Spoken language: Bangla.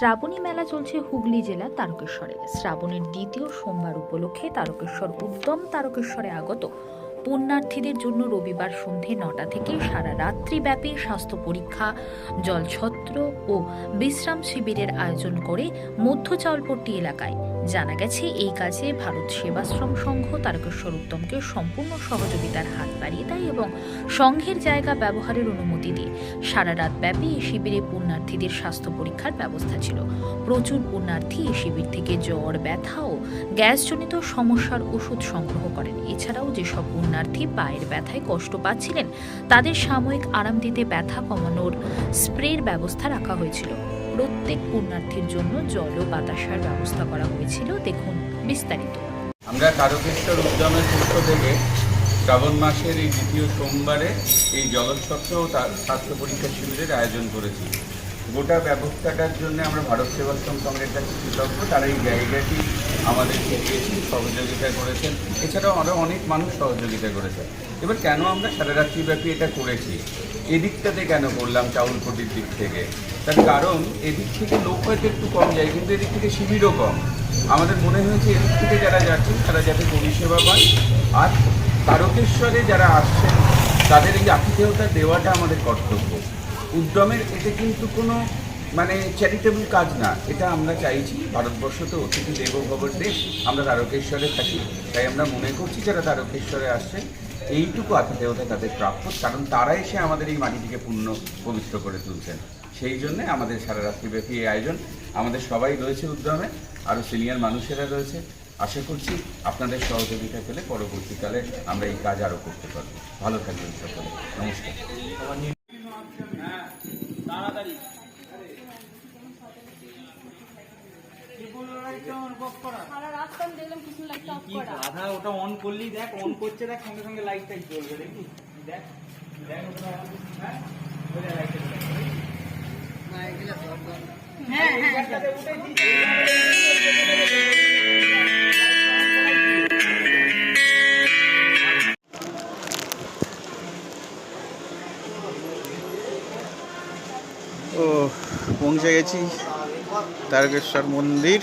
শ্রাবণী মেলা চলছে হুগলি জেলা তারকেশ্বরে। শ্রাবণের দ্বিতীয় সোমবার উপলক্ষে তারকেশ্বর উদ্যম তারকেশ্বরে আগত পুণ্যার্থীদের জন্য রবিবার সন্ধে নটা থেকে সারা রাত্রি ব্যাপী স্বাস্থ্য পরীক্ষা, জলছত্র ও বিশ্রাম শিবিরের আয়োজন করে মধ্য চাউলপট্টি এলাকায় জানা গেছে, এই কাজে ভারত সেবাশ্রম সংঘ, তারকেশ্বর উদ্যমকে সম্পূর্ণ সহযোগিতার হাত বাড়িয়ে দেয় এবং সংঘের জায়গা ব্যবহারের অনুমতি দিয়ে। সারা রাত ব্যাপী এই শিবিরে পুণ্যার্থীদের স্বাস্থ্য পরীক্ষার ব্যবস্থা ছিল। প্রচুর পুণ্যার্থী এই শিবির থেকে জ্বর, ব্যথা ও গ্যাসজনিত সমস্যার ওষুধ সংগ্রহ করেন। এছাড়াও যেসব পুণ্যার্থী পায়ের ব্যথায় কষ্ট পাচ্ছিলেন, তাদের সাময়িক আরাম দিতে ব্যথা কমানোর স্প্রের ব্যবস্থা রাখা হয়েছিল। প্রত্যেক পুণ্যার্থীর জন্য জল ও বাতাসার ব্যবস্থা করা হয়েছিল। দেখুন বিস্তারিত। আমরা কারকেশ্বর উদ্যানের পক্ষ থেকে শ্রাবণ মাসের এই দ্বিতীয় সোমবারে এই জলোৎসবকে ও তার স্বাস্থ্য পরীক্ষা শিবিরের আয়োজন করেছি। গোটা ব্যবস্থাটার জন্য আমরা ভারত সেবাশ্রম সংঘের কাছে কৃতজ্ঞ। তারা এই জায়গাটি আমাদেরকে দিয়েছেন, সহযোগিতা করেছেন। এছাড়াও আরও অনেক মানুষ সহযোগিতা করেছেন এবার কেন আমরা সারা রাত্রিব্যাপী এটা করেছি? এদিকটাতে কেন করলাম চাউলপটির দিক থেকে? তার কারণ এদিক থেকে লোক হয়তো একটু কম যায়, কিন্তু এদিক থেকে শিবিরও কম। আমাদের মনে হয়েছে এদিক থেকে যারা যাচ্ছেন তারা যাতে পরিষেবা পান আর তারকেশ্বরে যারা আসছেন, তাদের এই আতিথেয়তা দেওয়াটা আমাদের কর্তব্য। উদ্যমের এতে কিন্তু কোনো মানে চ্যারিটেবল কাজ না, এটা আমরা চাইছি। ভারতবর্ষ তো অতিথি দেব ভবর দেশ আমরা তারকেশ্বরে থাকি। তাই আমরা মনে করছি যারা তারকেশ্বরে আসছে এইটুকু আতিথেয়তা তাদের প্রাপ্য, কারণ তারা এসে আমাদের এই মাটিটিকে পূর্ণ পবিত্র করে তুলছেন। সেই জন্যে আমাদের সারা রাত্রিব্যাপী এই আয়োজন। আমাদের সবাই রয়েছে উদ্যমে আরও সিনিয়র মানুষেরা রয়েছে। আশা করছি আপনাদের সহযোগিতা পেলে পরবর্তীকালে আমরা এই কাজ আরও করতে পারব। ভালো থাকবেন সকলে। নমস্কার। সারা রাত আমি দেখলাম কিছু লাইটটা অফ করা। আধা ওটা অন করলেই দেখ অন করছে দেখ সঙ্গে সঙ্গে লাইটটাই জ্বলবে দেখি দেখ দেখ ওটা হ্যাঁ? ওই। হ্যাঁ হ্যাঁ। ও পৌঁছে গেছি। তারকেশ্বর মন্দির।